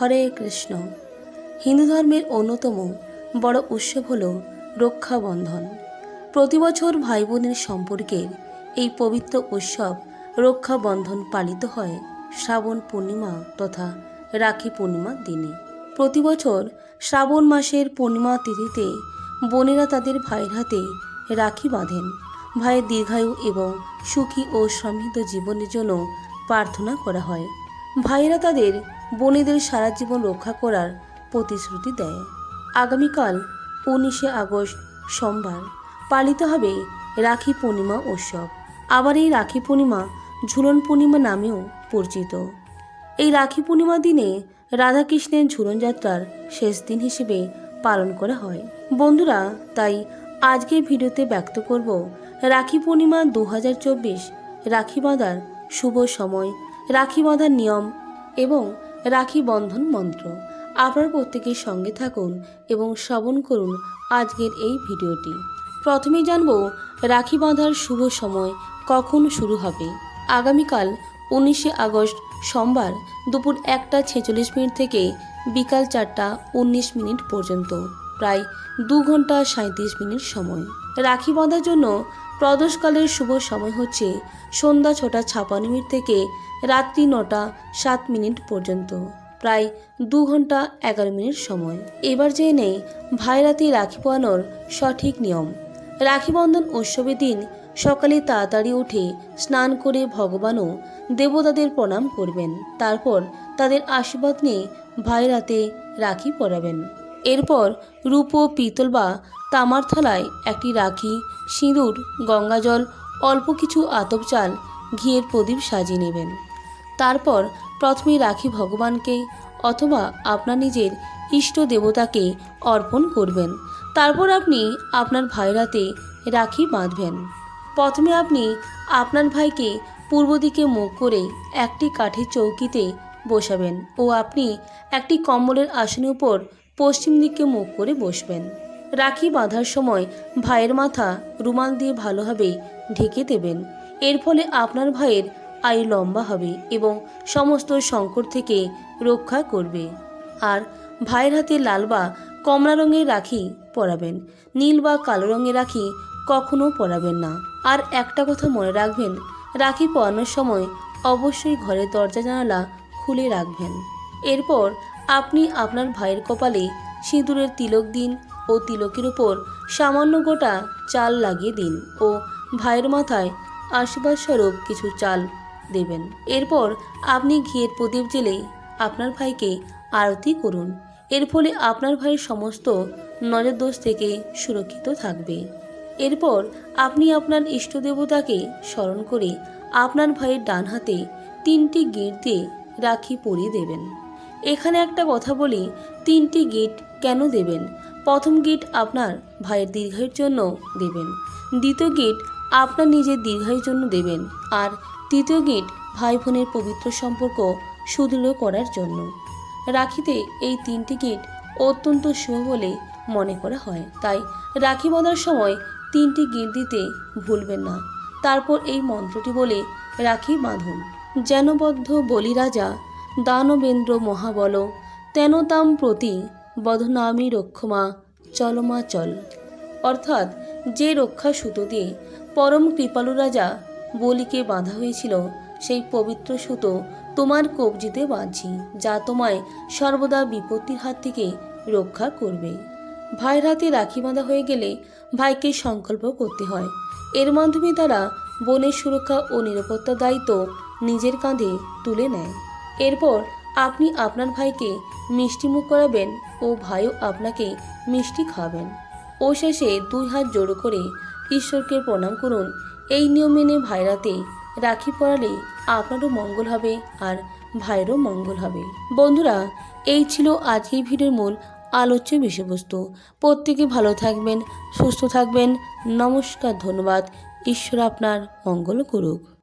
হরে কৃষ্ণ। হিন্দু ধর্মের অন্যতম বড় উৎসব হল রক্ষাবন্ধন। প্রতি বছর ভাই বোনের সম্পর্কের এই পবিত্র উৎসব রক্ষাবন্ধন পালিত হয় শ্রাবণ পূর্ণিমা তথা রাখি পূর্ণিমার দিনে। প্রতি বছর শ্রাবণ মাসের পূর্ণিমা তিথিতে বোনেরা তাদের ভাইয়ের হাতে রাখি বাঁধেন। ভাইয়ের দীর্ঘায়ু এবং সুখী ও সমৃদ্ধ জীবনের জন্য প্রার্থনা করা হয়। ভাইয়েরা তাদের বোনেদের সারা জীবন রক্ষা করার প্রতিশ্রুতি দেয়। আগামীকাল উনিশে আগস্ট সোমবার পালিত হবে রাখি পূর্ণিমা উৎসব। আবার এই রাখি পূর্ণিমা ঝুলন পূর্ণিমা নামেও পরিচিত। এই রাখি পূর্ণিমা দিনে রাধাকৃষ্ণের ঝুলন যাত্রার শেষ দিন হিসেবে পালন করা হয়। বন্ধুরা, তাই আজকের ভিডিওতে ব্যক্ত করব রাখি পূর্ণিমা দু হাজার চব্বিশ রাখি বাঁধার শুভ সময়, রাখি বাঁধার নিয়ম এবং রাখি বন্ধন মন্ত্র। আপনার প্রত্যেকের সঙ্গে থাকুন এবং শ্রবণ করুন আজকের এই ভিডিওটি। প্রথমে জানব, রাখি বাঁধার শুভ সময় কখন শুরু হবে? আগামীকাল উনিশে আগস্ট সোমবার দুপুর একটা ছেচল্লিশ মিনিট থেকে বিকাল চারটা উনিশ মিনিট পর্যন্ত। প্রায় দু ঘণ্টা সাঁত্রিশ মিনিট সময়। রাখি বাঁধার জন্য প্রদোষকালের শুভ সময় হচ্ছে সন্ধ্যা ছটা ছাপান্ন মিনিট থেকে রাত্রি নটা সাত মিনিট পর্যন্ত, প্রায় দু ঘণ্টা এগারো মিনিট সময়। এবার জেনে নেই ভাইরাতে রাখি পোয়ানোর সঠিক নিয়ম। রাখি বন্ধন উৎসবের দিন সকালে তাড়াতাড়ি উঠে স্নান করে ভগবানও দেবতাদের প্রণাম করবেন। তারপর তাদের আশীর্বাদ নিয়ে ভাইরাতে রাখি পরাবেন। এরপর রূপো, পিতল বা তামার থালায় একটি রাখি, সিঁদুর, গঙ্গাজল, অল্প কিছু আতপ চাল, ঘিয়ের প্রদীপ সাজিয়ে নেবেন। তারপর প্রথমে রাখি ভগবানকে অথবা আপনার নিজের ইষ্ট দেবতাকে অর্পণ করবেন। তারপর আপনি আপনার ভাইরাতে রাখি বাঁধবেন। প্রথমে আপনি আপনার ভাইকে পূর্ব দিকে মুখ করে একটি কাঠের চৌকিতে বসাবেন ও আপনি একটি কম্বলের আসনের উপর পশ্চিম দিকে মুখ করে বসবেন। রাখি বাঁধার সময় ভাইয়ের মাথা রুমাল দিয়ে ভালোভাবে ঢেকে দেবেন। এর ফলে আপনার ভাইয়ের আয়ু লম্বা হবে এবং সমস্ত সংকট থেকে রক্ষা করবে। আর ভাইয়ের হাতে লাল বা কমলা রঙের রাখি পরাবেন। নীল বা কালো রঙের রাখি কখনো পরাবেন না। আর একটা কথা মনে রাখবেন, রাখি পরানোর সময় অবশ্যই ঘরের দরজা জানালা খুলে রাখবেন। এরপর আপনি আপনার ভাইয়ের কপালে সিঁদুরের তিলক দিন ও তিলকের উপর সামান্য গোটা চাল লাগিয়ে দিন ও ভাইয়ের মাথায় আশীর্বাদ স্বরূপ কিছু চাল দেবেন। এরপর আপনি ঘিয়ের প্রদীপ জেলে আপনার ভাইকে আরতি করুন। এর ফলে আপনার ভাইয়ের সমস্ত নজরদোষ থেকে সুরক্ষিত থাকবে। এরপর আপনি আপনার ইষ্ট দেবতাকে স্মরণ করে আপনার ভাইয়ের ডান হাতে তিনটি গিট দিয়ে রাখি পরিয়ে দেবেন। এখানে একটা কথা বলি, তিনটি গিট কেন দেবেন? প্রথম গিট আপনার ভাইয়ের দীর্ঘায়ুর জন্য দেবেন। দ্বিতীয় গিট আপনার নিজের দীর্ঘায়ুর জন্য দেবেন। আর তৃতীয় গিট ভাই বোনের পবিত্র সম্পর্ক সুদৃঢ় করার জন্য। রাখিতে এই তিনটি গিট অত্যন্ত শুভ বলে মনে করা হয়। তাই রাখি বাঁধার সময় তিনটি গিট দিতে ভুলবেন না। তারপর এই মন্ত্রটি বলে রাখি বাঁধুন। যেনবদ্ধ বলি রাজা দানবেন্দ্র মহাবল, তেন তাম প্রতি বধনামি রক্ষমা, চলমা চল। অর্থাৎ যে রক্ষা সুতো দিয়ে পরম কৃপালু রাজা বলিকে বাঁধা হয়েছিল, সেই পবিত্র সুতো তোমার কবজিতে বাঁধছি, যা তোমায় সর্বদা বিপত্তির হাত থেকে রক্ষা করবে। ভাইয়ের হাতে রাখি বাঁধা হয়ে গেলে ভাইকে সংকল্প করতে হয়। এর মাধ্যমে তারা বনের সুরক্ষা ও নিরাপত্তার দায়িত্ব নিজের কাঁধে তুলে নেয়। এরপর আপনি আপনার ভাইকে মিষ্টিমুখ করাবেন ও ভাইও আপনাকে মিষ্টি খাওয়াবেন। ও শেষে দুই হাত জোড়ো করে ঈশ্বরকে প্রণাম করুন। এই নিয়ম মেনে ভাইরাতে রাখি পড়ালে আপনারও মঙ্গল হবে আর ভাইয়েরও মঙ্গল হবে। বন্ধুরা, এই ছিল আজকের ভিডিওর মূল আলোচ্য বিষয়বস্তু। প্রত্যেকে ভালো থাকবেন, সুস্থ থাকবেন। নমস্কার, ধন্যবাদ। ঈশ্বর আপনার মঙ্গল করুক।